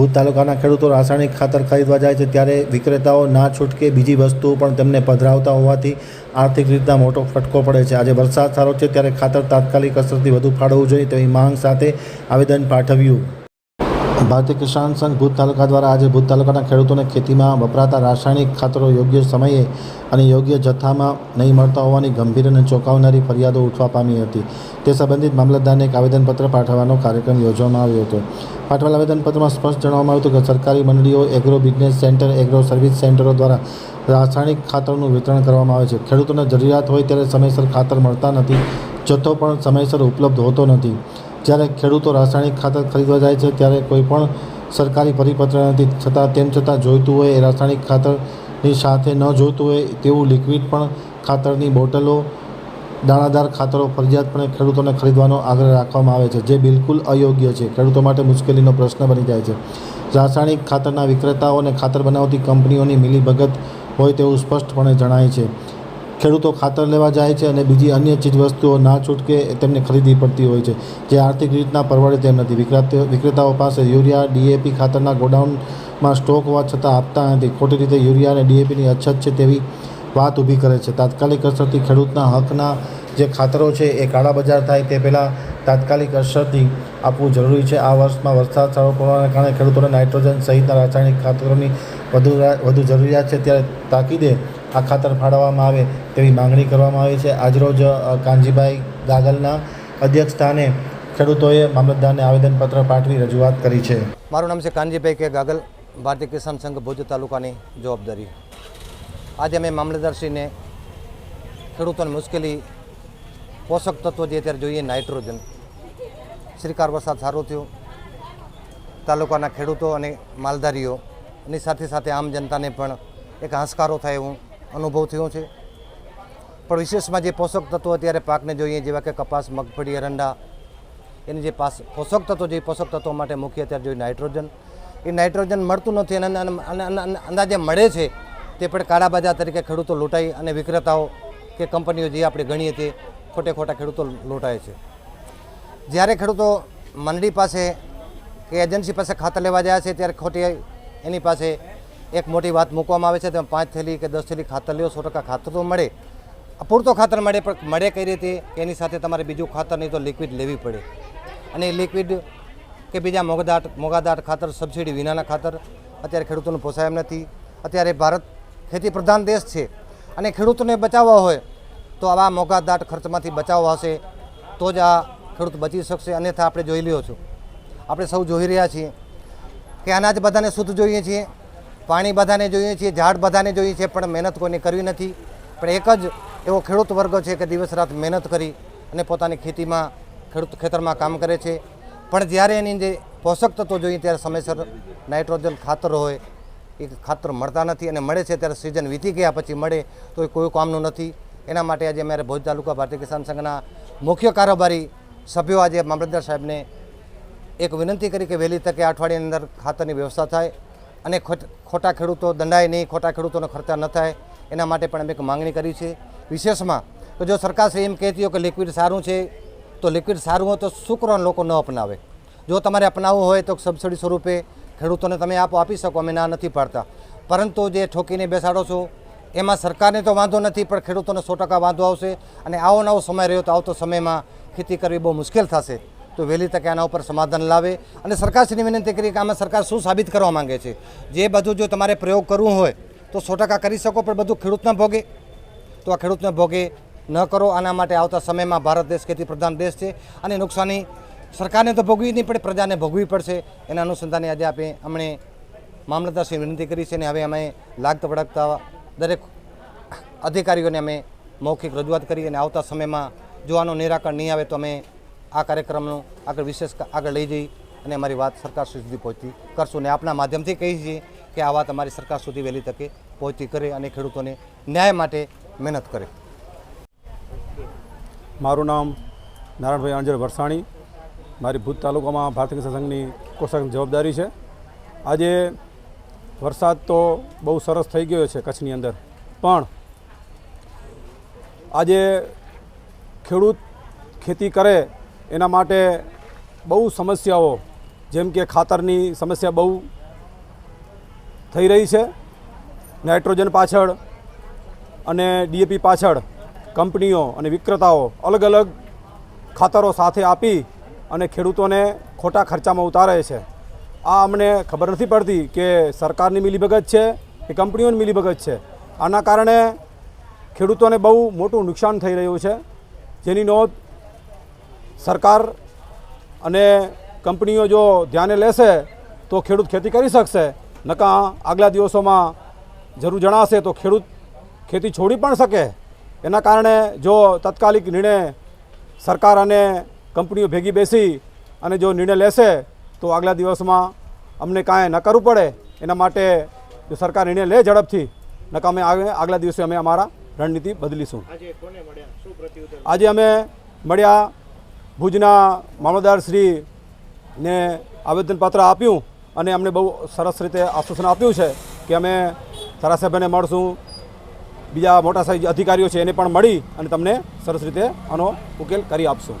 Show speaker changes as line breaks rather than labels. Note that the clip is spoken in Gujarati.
ભુજ તાલુકાના ખેડૂતો રાસાયણિક ખાતર ખરીદવા જાય છે ત્યારે વિક્રેતાઓ ના છૂટકે બીજી વસ્તુઓ પણ તેમને પધરાવતા હોવાથી આર્થિક રીતના મોટો ફટકો પડે છે. આજે વરસાદ સારો છે ત્યારે ખાતર તાત્કાલિક અસરથી વધુ ફાળવવું જોઈએ તેવી માંગ સાથે આવેદન પાઠવ્યું. ભારતીય કિસાન સંઘ ભૂત તાલુકા દ્વારા આજે ભૂત તાલુકાના ખેડૂતોને ખેતીમાં વપરાતા રાસાયણિક ખાતરો યોગ્ય સમયે અને યોગ્ય જથ્થામાં નહીં મળતા હોવાની ગંભીર અને ચોંકાવનારી ફરિયાદો ઉઠવા પામી હતી. તે સંબંધિત મામલતદારને એક આવેદનપત્ર પાઠવવાનો કાર્યક્રમ યોજવામાં આવ્યો હતો. પાઠવેલ આવેદનપત્રમાં સ્પષ્ટ જણાવવામાં આવ્યું હતું કે સરકારી મંડળીઓ agro business centre, agro service સેન્ટરો દ્વારા રાસાયણિક ખાતરનું વિતરણ કરવામાં આવે છે. ખેડૂતોને જરૂરિયાત હોય ત્યારે સમયસર ખાતર મળતા નથી, જથ્થો પણ સમયસર ઉપલબ્ધ હોતો નથી. જ્યારે ખેડૂતો રાસાયણિક ખાતર ખરીદવા જાય છે, ત્યારે કોઈ પણ સરકારી પરિપત્ર નથી. છતાં તેમ છતાં જોઈતું હોય, એ રાસાયણિક ખાતરની સાથે ન જોઈતું હોય, તેવું લિક્વિડ પણ ખાતરની બોટલો, દાણાદાર ખાતરો ફરજિયાતપણે ખેડૂતોને ખરીદવાનો આગ્રહ રાખવામાં આવે છે, જે બિલકુલ અયોગ્ય છે. ખેડૂતો માટે મુશ્કેલીનો પ્રશ્ન બની જાય છે. રાસાયણિક ખાતરના વિક્રેતાઓ અને ખાતર બનાવતી કંપનીઓની મિલીભગત હોય તેવું સ્પષ્ટપણે જણાય છે. ખેડૂતો ખાતર લેવા જાય છે અને બીજી અન્ય ચીજવસ્તુઓ ના છૂટકે તેમને ખરીદવી પડતી હોય છે, જે આર્થિક રીતના પરવડે તેમ નથી. વિક્રેતાઓ પાસે યુરિયા, ડીએપી ખાતરના ગોડાઉનમાં સ્ટોક હોવા છતાં આપતા નથી. ખોટી રીતે યુરિયા અને ડીએપીની અછત છે તેવી વાત ઊભી કરે છે. તાત્કાલિક અસરથી ખેડૂતના હકના જે ખાતરો છે એ કાળા બજાર થાય તે પહેલાં તાત્કાલિક અસરથી આપવું જરૂરી છે. આ વર્ષમાં વરસાદ સારો પડવાને કારણે ખેડૂતોને નાઇટ્રોજન સહિતના રાસાયણિક ખાતરોની વધુ વધુ જરૂરિયાત છે. ત્યારે તાકીદે આ ખાતર ફાળવવામાં આવે તેવી માંગણી કરવામાં આવી છે. આજરોજ કાનજીભાઈ ગાગલના અધ્યક્ષ સ્થાને ખેડૂતોએ મામલતદારને આવેદનપત્ર પાઠવી રજૂઆત કરી છે.
મારું નામ છે કાનજીભાઈ કે ગાગલ, ભારતીય કિસાન સંઘ ભુજ તાલુકાની જવાબદારી. આજે અમે મામલતદારશ્રીને ખેડૂતોની મુશ્કેલી પોષક તત્વો જે અત્યારે જોઈએ, નાઇટ્રોજન. શ્રીકાર વરસાદ સારો થયો. તાલુકાના ખેડૂતો અને માલધારીઓની સાથે સાથે આમ જનતાને પણ એક હાશકારો થાય એવું અનુભવ થયો છે. પણ વિશેષમાં જે પોષક તત્વો અત્યારે પાકને જોઈએ, જેવા કે કપાસ, મગફળી, એરંડા, એની જે પાસ, પોષક તત્વો જે પોષક તત્વો માટે મુખ્ય અત્યારે જોઈએ નાઇટ્રોજન. એ નાઇટ્રોજન મળતું નથી અને અંદાજે મળે છે તે પણ કાળા બજાર તરીકે ખેડૂતો લૂંટાઈ અને વિક્રેતાઓ કે કંપનીઓ જે આપણે ગણીએ તે ખોટે ખોટા ખેડૂતો લૂંટાય છે. જ્યારે ખેડૂતો મંડળી પાસે કે એજન્સી પાસે ખાતર લેવા જાય છે, ત્યારે ખોટી એની પાસે એક મોટી વાત મૂકવામાં આવે છે, તેમાં પાંચ થેલી કે દસ થેલી ખાતર લ્યો સો ટકા ખાતર તો મળે. પૂરતો ખાતર મળે, પણ મળે કઈ રીતે? એની સાથે તમારે બીજું ખાતર નહીં તો લિક્વિડ લેવી પડે. અને એ લિક્વિડ કે બીજા મોગદાટ, મોગાદાટ ખાતર સબસિડી વિનાના ખાતર, અત્યારે ખેડૂતોને પોસાય એમ નથી. અત્યારે ભારત ખેતી પ્રધાન દેશ છે. અને ખેડૂતોને બચાવવા હોય, તો આવા મોગાદાટ ખર્ચમાંથી બચાવવા હશે, તો જ આ ખેડૂત બચી શકશે. અન્યથા આપણે જોઈ લ્યો છું. આપણે સૌ જોઈ રહ્યા છીએ કે અનાજ બધાને શુદ્ધ જોઈએ છીએ. પાણી બધાને જોઈએ છીએ, ઝાડ બધાને જોઈએ છીએ, પણ મહેનત કોઈને કરવી નથી. પણ એક જ એવો ખેડૂત વર્ગ છે કે દિવસ રાત મહેનત કરી અને પોતાની ખેતીમાં, ખેડૂત ખેતરમાં કામ કરે છે. પણ જ્યારે એની જે પોષક તત્વો જોઈએ ત્યારે સમયસર નાઇટ્રોજન ખાતર હોય, એ ખાતર મળતા નથી અને મળે છે ત્યારે સિઝન વીતી ગયા પછી મળે તો એ કોઈ કામનું નથી. એના માટે આજે અમારે ભુજ તાલુકા ભારતીય કિસાન સંઘના મુખ્ય કારોબારી સભ્યો આજે મામલતદાર સાહેબને એક વિનંતી કરી કે વહેલી તકે અઠવાડિયાની અંદર ખાતરની વ્યવસ્થા થાય. અને ખોટ- ખેડૂતો દંડાય નહીં, ખોટા ખેડૂતોનો ખર્ચા ન થાય, એના માટે પણ અમે એક માંગણી કરી છે. વિશેષમાં, તો જો સરકાર શ્રી એમ કહેતી હોય કે લિક્વિડ સારું છે, તો લિક્વિડ સારું હોય તો શું કરવાનું લોકો ન અપનાવે. જો તમારે અપનાવવું હોય તો સબસિડી સ્વરૂપે ખેડૂતોને તમે આપો, આપી શકો, અમે ના નથી પાડતા. પરંતુ જે ઠોકીને બેસાડો છો, એમાં સરકારને તો વાંધો નથી, પણ ખેડૂતોને સો ટકા વાંધો આવશે અને આવો નવો સમય રહ્યો તો આવતો સમયમાં ખેતી કરવી બહુ મુશ્કેલ થશે. તો વહેલી તકે આના ઉપર સમાધાન લાવે અને સરકારશ્રીને વિનંતી કરી કે આમાં સરકાર શું સાબિત કરવા માંગે છે. જે બધું જો તમારે પ્રયોગ કરવું હોય તો સો કરી શકો, પણ બધું ખેડૂતના ભોગે. તો આ ખેડૂતને ભોગે, ન કરો, આના માટે આવતા સમયમાં ભારત દેશ ખેતી પ્રધાન દેશ છે અને નુકસાની સરકારને તો ભોગવી નહીં પડે પ્રજાને ભોગવી પડશે. એના અનુસંધાને આજે આપણે અમને મામલતદારશ્રી વિનંતી કરી છે અને હવે અમે લાગતા વળગતા દરેક અધિકારીઓને અમે મૌખિક રજૂઆત કરી અને આવતા સમયમાં જો આનું નિરાકરણ નહીં આવે તો અમે આ કાર્યક્રમનું આગળ વિશેષ આગળ લઈ જઈ અને અમારી વાત સરકાર સુધી પહોંચતી કરશું અને આપના માધ્યમથી કહીએ છીએ કે આ વાત અમારી સરકાર સુધી વહેલી તકે પહોંચતી કરે અને ખેડૂતોને ન્યાય માટે મહેનત કરે.
મારું નામ નારાયણભાઈ અંજર વરસાણી. મારી ભૂત તાલુકામાં ભારતીય સંઘની કોષક જવાબદારી છે. આજે વરસાદ તો બહુ સરસ થઈ ગયો છે કચ્છની અંદર. પણ આજે ખેડૂત ખેતી કરે એના માટે બહુ સમસ્યાઓ, જેમ કે ખાતરની સમસ્યા બહુ થઈ રહી છે. નાઇટ્રોજન પાછળ અને ડીએપી પાછળ કંપનીઓ અને વિક્રેતાઓ અલગ અલગ ખાતરો સાથે આપી અને ખેડૂતોને ખોટા ખર્ચામાં ઉતારે છે. આ અમને ખબર નથી પડતી કે સરકારની મિલીભગત છે કે કંપનીઓની મિલીભગત છે. આના કારણે ખેડૂતોને બહુ મોટું નુકસાન થઈ રહ્યું છે. જેની નોંધ સરકાર અને કંપનીઓ જો ધ્યાને લેશે તો ખેડૂત ખેતી કરી શકશે. નકા આગલા દિવસોમાં જરૂર જણાશે તો ખેડૂત ખેતી છોડી પણ શકે. એના કારણે જો તાત્કાલિક નિર્ણય સરકાર અને કંપનીઓ ભેગી બેસી અને જો નિર્ણય લેશે તો આગલા દિવસમાં અમને કાંઈ ન કરવું પડે. એના માટે જો સરકાર નિર્ણય લે ઝડપથી નકા અમે આગ- આગલા દિવસે અમે અમારા રણનીતિ બદલીશું. આજે અમે મળ્યા ભુજના મામલતદાર શ્રીને આવેદનપત્ર આપ્યું અને અમને બહુ સરસ રીતે આશ્વાસન આપ્યું છે કે અમે ધારાસભ્યને મળશું. બીજા મોટા સાઈઝ અધિકારીઓ છે એને પણ મળી અને તમને સરસ રીતે આનો ઉકેલ કરી આપશું.